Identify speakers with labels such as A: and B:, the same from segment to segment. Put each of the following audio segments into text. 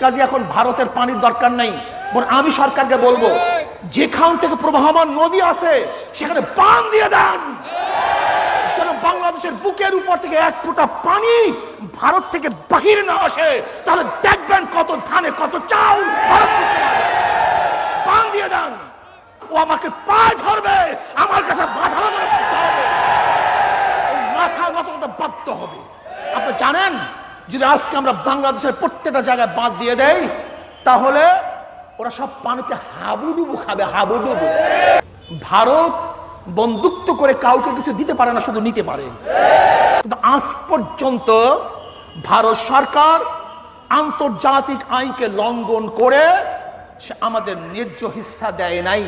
A: কাজে এখন ভারতের পানির দরকার নাই। আমি সরকারকে বলব, যেখান থেকে প্রবাহমান নদী আছে, সেখানে বান দিয়ে দেন। বাংলাদেশের বুকের উপর থেকে এক ফোঁটা পানি ভারত থেকে বাহির না আসে, তাহলে দেখবেন কত ধানে কত চাউল। বান দিয়ে দেন। ও আমাকে পায়ে ধরবে, আমার কাছে মাথা মাথা নত বাধ্য হবে। আপনি জানেন যদি আজকে আমরা বাংলাদেশের প্রত্যেকটা জায়গায় বাঁধ দিয়ে দেই, তাহলে ওরা সব পানিতে হাবুডুবু খাবে, হাবুডুবু। ভারত বন্ধুত্ব করে কাউকে কিছু দিতে পারে না, শুধু নিতে পারে। কিন্তু আজ পর্যন্ত ভারত সরকার আন্তর্জাতিক আইনকে লঙ্ঘন করে সে আমাদের ন্যায্য হিস্সা দেয় নাই।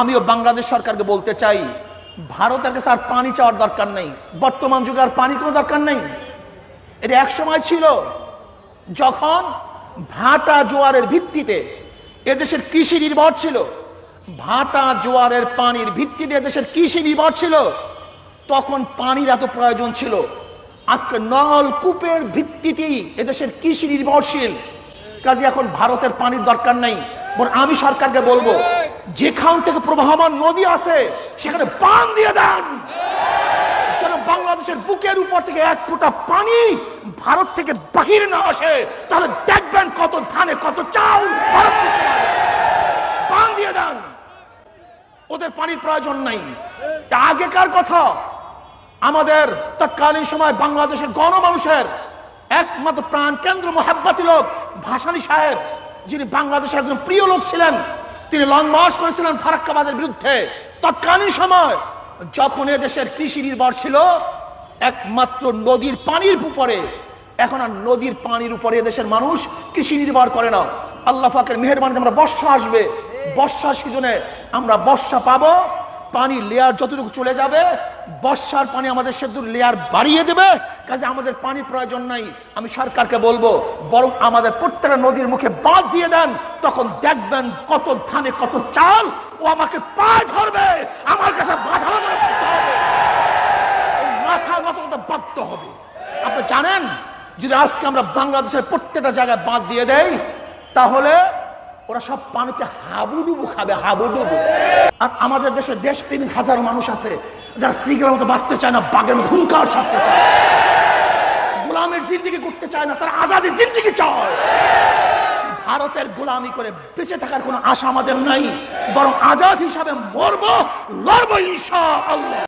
A: আমিও বাংলাদেশ সরকারকে বলতে চাই, ভারতের কাছে আর পানি চাওয়ার দরকার নেই। বর্তমান যুগে আর পানির কোনো দরকার নেই। এটা এক সময় ছিল যখন ভাটা জোয়ারের ভিত্তিতে এদেশের কৃষি নির্ভর ছিল, ভাটা জোয়ারের পানির ভিত্তিতে এদেশের কৃষি নির্ভর ছিল, তখন পানির এত প্রয়োজন ছিল। আজকে নলকূপের ভিত্তিতেই এদেশের কৃষি নির্ভরশীল। কাজে এখন ভারতের পানির দরকার নাই। আমি সরকারকে বলব, যেখান থেকে প্রবাহমান নদী আছে, সেখানে বান দিয়ে দেন। বাংলাদেশের বুকের উপর থেকে এক ফোঁটা পানি ভারত থেকে বাহির না আসে, তাহলে দেখবেন কত ধানে কত চাউল। পান দিয়ে দেন। ওদের পানির প্রয়োজন নাই। আগেকার কথা, আমাদের তৎকালীন সময় বাংলাদেশের গণমানুষের একমাত্র প্রাণ কেন্দ্র মহাব্বাতি লোক ভাসানী সাহেব, যিনি বাংলাদেশের একজন প্রিয় লোক ছিলেন, তিনি লং মার্চ করেছিলেন ফারাক্কাবাদের বিরুদ্ধে। তৎকালীন সময় যখন দেশের কৃষি নির্ভর ছিল, একমাত্র নদীর পানির উপরে, এখন আর নদীর পানির উপরে এদেশের মানুষ কৃষি নির্ভর করে না। আল্লাহ পাকের মেহরবানিতে আমরা বর্ষা আসবে। বর্ষা সিজনে আমরা বর্ষা পাবো পানি লেয়ার যতটুকু চলে যাবে, বর্ষার পানি আমাদের সেতুর লেয়ার বাড়িয়ে দেবে। কাজে আমাদের পানি প্রয়োজন নাই। আমি সরকারকে বলব, বরং আমাদের প্রত্যেকটা নদীর মুখে বাদ দিয়ে দেন, তখন দেখবেন কত ধানে কত চাল, ও আমাকে পায়ে ধরবে আমার কাছে বাধা করতে হবে ও মাথা নত করতে বাধ্য হবে আপনি জানেন, যদি আজকে আমরা বাংলাদেশের প্রত্যেকটা জায়গায় বাদ দিয়ে দেই, তাহলে ওরা সব পানিতে হাবুডুবু খাবে, হাবুডুবু। আর আমাদের দেশে দেশপ্রেমিক হাজারো মানুষ আছে, যারা শ্রীগ্রামের মতো বাঁচতে চায় না, বাঘের মতো হুঙ্কার ছাড়তে চায়। গোলামের জিন্দিগি করতে চায় না, তারা আজাদের জিন্দিগি চায়। ভারতের গোলামি করে বেঁচে থাকার কোনো আশা আমাদের নাই, বরং আজাদ হিসাবে মরবো, লড়বো ইনশা আল্লাহ